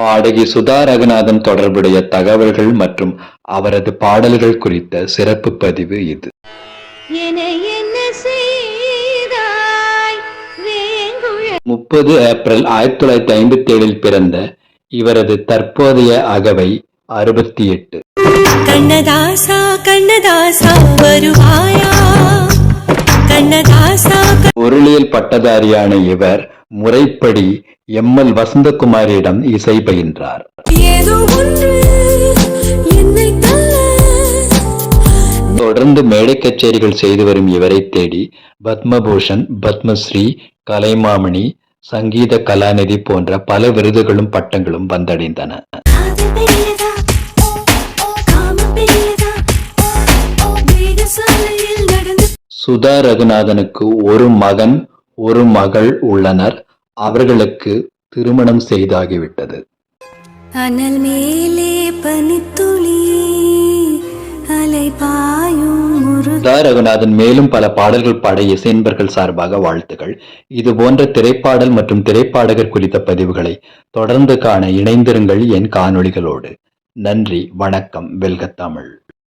பாடகி சுதா ரகுநாதன் தொடர்புடைய தகவல்கள் மற்றும் அவரது பாடல்கள் குறித்த சிறப்பு பதிவு இது. முப்பது ஏப்ரல் ஆயிரத்தி தொள்ளாயிரத்தி ஐம்பத்தி ஏழில் பிறந்த இவரது தற்போதைய அகவை அறுபத்தி எட்டு. கண்ணதாசா கண்ணதாசா வருவாயா? கண்ணதாசா பொருளியல் பட்டதாரியான இவர் முறைப்படி எம் எல் வசந்தகுமாரியிடம் இசை பயின்றார் தொடர்ந்து மேடை கச்சேரிகள் செய்து வரும் இவரை தேடி பத்மபூஷன் பத்மஸ்ரீ கலைமாமணி சங்கீத கலாநிதி போன்ற பல விருதுகளும் பட்டங்களும் வந்தடைந்தன. சுதா ரகுநாதனுக்கு ஒரு மகன் ஒரு மகள் உள்ளனர். அவர்களுக்கு திருமணம் செய்தாகிவிட்டது. அனல் மேலே பனித்துளி அலை பாயும் ரகுநாதன் மேலும் பல பாடல்கள் பாட இசைன்பர்கள் சார்பாக வாழ்த்துகள். இது போன்ற திரைப்பாடல் மற்றும் திரைப்பாடகர் குறித்த பதிவுகளை தொடர்ந்து காண இணைந்திருங்கள் என் காணொளிகளோடு. நன்றி வணக்கம் வெல்க தமிழ்.